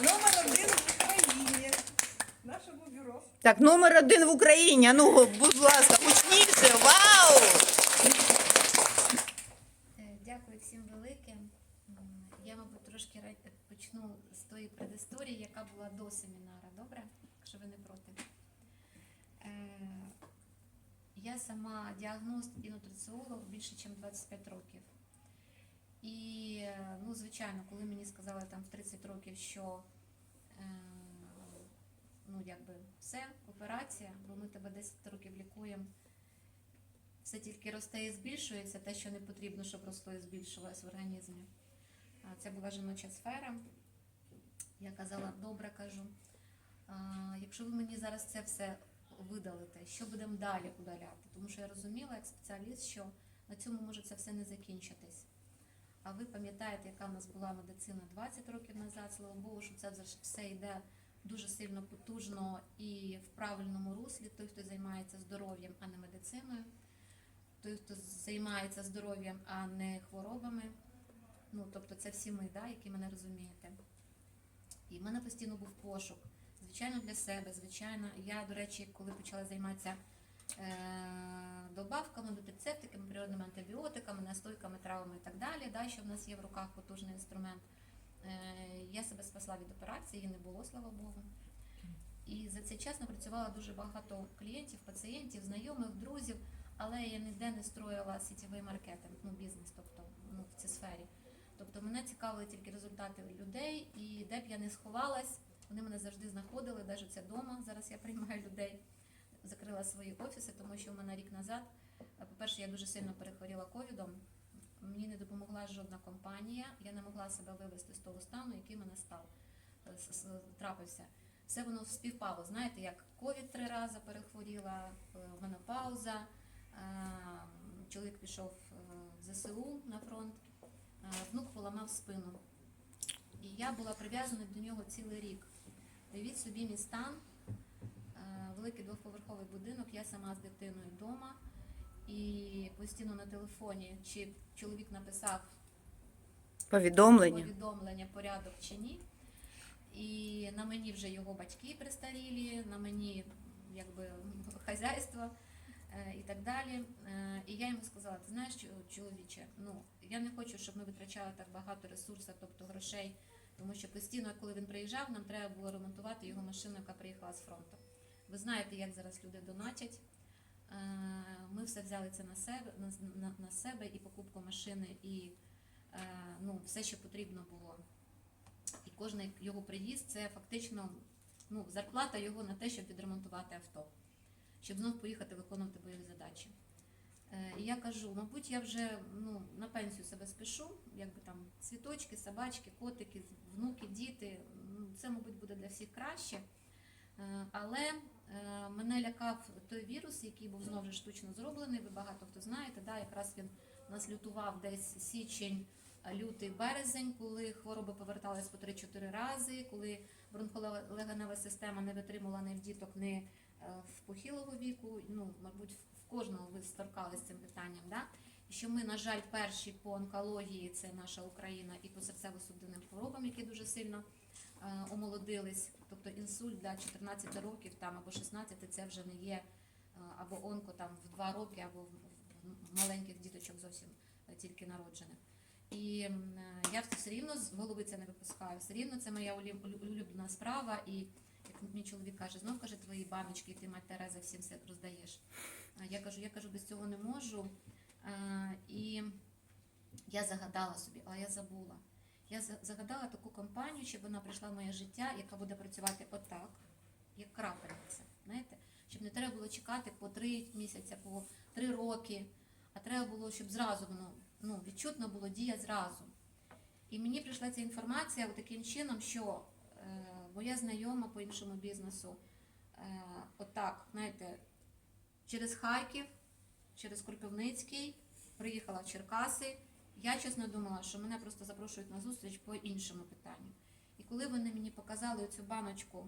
номер один в Україні. Нашому бюро. Так, номер один в Україні. А Ну, будь ласка, гучніше. Вау! Е, Дякую всім велике. М, Я, мабуть, трошки ра- почну з тої предісторії, яка була до семінара, добре? Якщо ви не проти. Е, Я сама діагност і нутриціолог більше, ніж 25 років. І, ну, звичайно, коли мені сказали там в 30 років, що е, ну, якби все, операція, бо ми тебе 10 років лікуємо, все тільки росте і збільшується, те, що не потрібно, щоб росло і збільшувалось в організмі. Це була жіноча сфера. Я казала, добре кажу. Якщо ви мені зараз це все видалите, що будемо далі удаляти? Тому що я розуміла як спеціаліст, що на цьому може це все не закінчитись. А ви пам'ятаєте, яка в нас була медицина 20 років назад, слава Богу, що це все йде дуже сильно потужно і в правильному руслі, той, хто займається здоров'ям, а не медициною той, хто займається здоров'ям, а не хворобами. Ну, тобто це всі ми, да, які мене розумієте. І в мене постійно був пошук. Звичайно, для себе, звичайно. Я, до речі, коли почала займатися добавками, нутрицептиками, природними антибіотиками, настойками, травами і так далі, да, що в нас є в руках потужний інструмент, е- я себе спасла від операції, її не було, слава Богу. І за цей час напрацювала дуже багато клієнтів, пацієнтів, знайомих, друзів але я ніде не строїла сітєвий маркетинг, ну бізнес, тобто ну, в цій сфері. Тобто мене цікавили тільки результати людей, і де б я не сховалась, вони мене завжди знаходили, навіть це вдома. Зараз я приймаю людей, закрила свої офіси, тому що в мене рік назад, е, по-перше, я дуже сильно перехворіла ковідом. Мені не допомогла жодна компанія, я не могла себе вивести з того стану, який мене став е, трапився. Все воно співпало. Знаєте, як ковід три рази перехворіла, е, менопауза. Чоловік пішов в ЗСУ на фронт, внук поламав спину. І я була прив'язана до нього цілий рік. Уявіть собі мій стан, великий двоповерховий будинок, я сама з дитиною вдома. І постійно на телефоні, чи чоловік написав Повідомлення. повідомлення, порядок чи ні. І на мені вже його батьки пристарілі, на мені якби хазяйство е, і так далі. Е, І я йому сказала: ти знаєш, чоловіче, ну я не хочу, щоб ми витрачали так багато ресурсів, тобто грошей, тому що постійно, коли він приїжджав, нам треба було ремонтувати його машину, яка приїхала з фронту. Ви знаєте, як зараз люди донатять. Е, Ми все взяли це на себе на, себе і покупку машини, і е, ну, все, що потрібно було. І кожен його приїзд це фактично ну, зарплата його на те, щоб відремонтувати авто, щоб знов поїхати виконувати бойові задачі. Е, І я кажу, мабуть, я вже ну, на пенсію себе спішу, якби там цвіточки, собачки, котики, внуки, діти. ну, Це, мабуть, буде для всіх краще. Але мене лякав той вірус, який був знову ж штучно зроблений. Ви багато хто знаєте, да, якраз він нас лютував десь січень, е, лютий, березень, коли хвороби повертались по 3-4 рази, коли бронхолегенева система не витримала ні в діток, ні е, в похилого віку. Ну, мабуть, в кожного ви сторкались з цим питанням. Да? Що ми, на жаль, перші по онкології, це наша Україна, і по серцево-судинним хворобам, які дуже сильно омолодились. Тобто інсульт для 14 років там або 16 це вже не є е, або онко там в 2 роки, або в маленьких діточок зовсім е, тільки народжених. І е, я все рівно з голови це не випускаю. Все рівно це моя улюблена справа. І як мій чоловік каже, знов каже твої баночки, ти мать Тереза всім все роздаєш. Я кажу, я кажу, без цього не можу. Е, І я загадала собі, але я забула. Я загадала таку компанію, щоб вона прийшла в моє життя, яка буде працювати отак, як крапельниця. Знаєте? Щоб не треба було чекати по три місяці, по три роки, а треба було, щоб зразу воно ну, відчутно було дія зразу. І мені прийшла ця інформація таким чином, що е, моя знайома по іншому бізнесу, е, отак, знаєте, через Харків, через Кропивницький, приїхала в Черкаси. Я чесно думала, що мене просто запрошують на зустріч по іншому питанню. І коли вони мені показали цю баночку